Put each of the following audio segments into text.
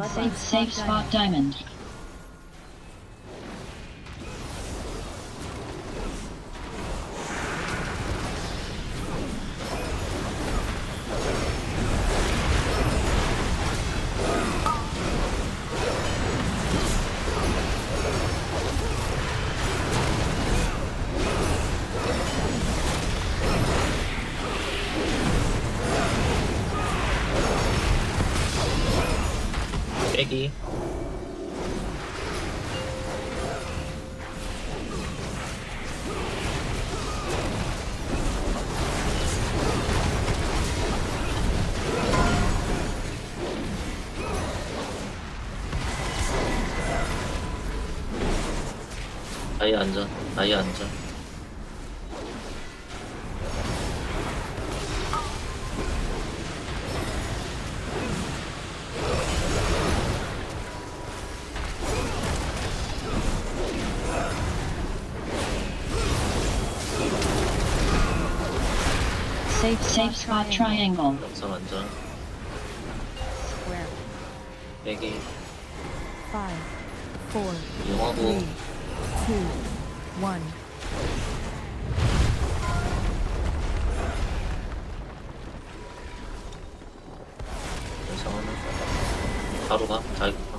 Safe, safe spot diamond. 빼기. 아예 안전 아예 안전 Safe, safe spot triangle. 영상 안전 Square. 빼기 Five, four, 이용하고 three, two, one. 영상 하나 바로 가 자기 가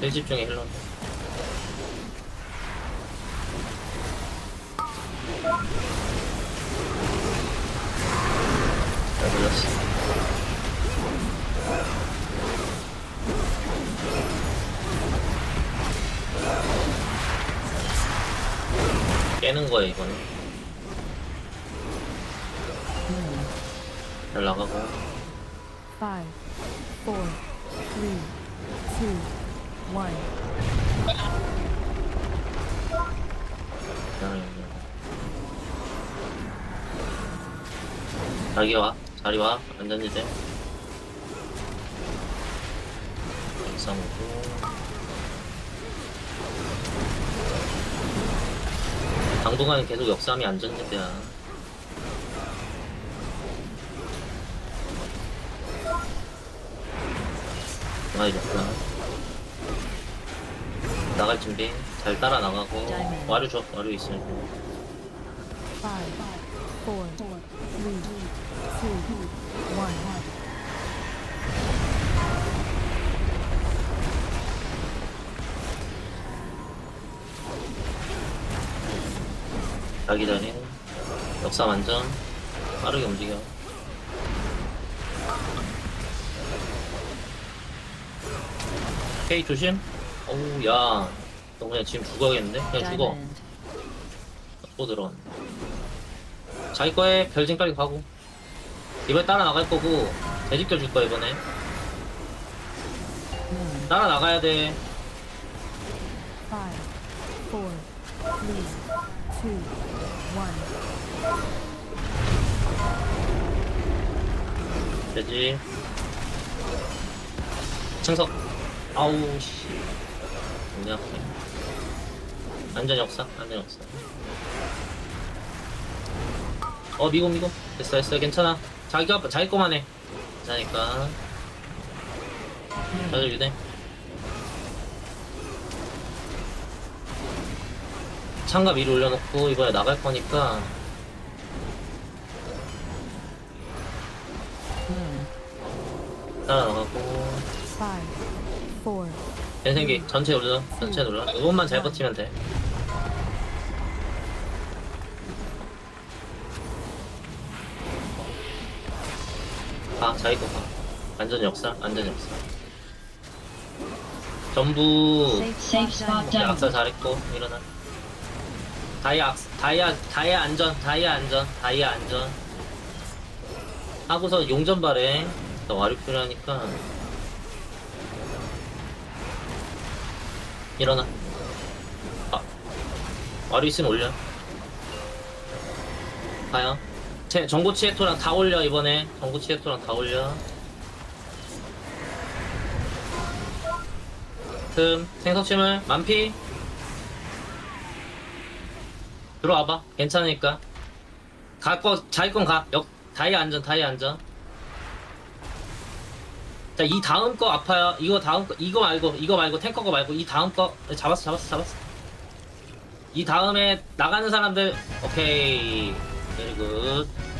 힐집 중에 힐러 잘 걸렸어. 깨는 거야 이거는. 잘 나가고. Five, four, three, two, one. 그냥 자기 와 자리 와 안전지대 영상 오고 당분간은 계속 역삼이 안전지대야. 아 이렇구나 나갈 준비. 잘 따라 나가고. 와류 줘. 와류 있으면 Five, four, three, two, one. 자기 전에 역삼 안전 빠르게 움직여 K 조심 어우 야 너 그냥 지금 죽어야겠는데? 그냥 죽어. 또 들어왔네 자기 거에 별징 빨리 가고. 이번에 따라 나갈 거고 대직결 줄 거야 이번에. 따라 나가야 돼. Five, four, three, two, one. 되지. 청석. 아우 씨. 너무 약해 안전 역사 안전 역사 어 미고 미고 됐어 됐어. 괜찮아. 자기가 자기 거만 해. 괜찮으니까. 자주 유대. 창갑 위로 올려놓고 이번에 나갈 거니까. 따라 나가고. Five, four, 연생기 전체 눌러 전체 눌러. 이것만 잘 버티면 돼 아, 자기 거 봐. 안전 역사, 안전 역사. 전부 오케이, 악사. 잘했고 일어나. 다이아 악, 다이아 다이아 안전, 다이아 안전, 다이아 안전. 하고서 용전 발에 나 와류 필요하니까 일어나. 아, 와류 있으면 올려. 가요. 제 전고 치에토랑 다 올려 이번에 전고 치에토랑 다 올려. 틈 생석침을 만피 들어와봐 괜찮으니까 갈거 자기 건 가. 역 다이 안전 다이 안전. 자 자, 이 다음 거 아파요. 이거 다음 거, 이거 말고, 이거 말고, 탱커 거 말고, 이 다음 거. 네, 잡았어, 잡았어, 잡았어. 이 다음에 나가는 사람들, 오케이. 베리 굿.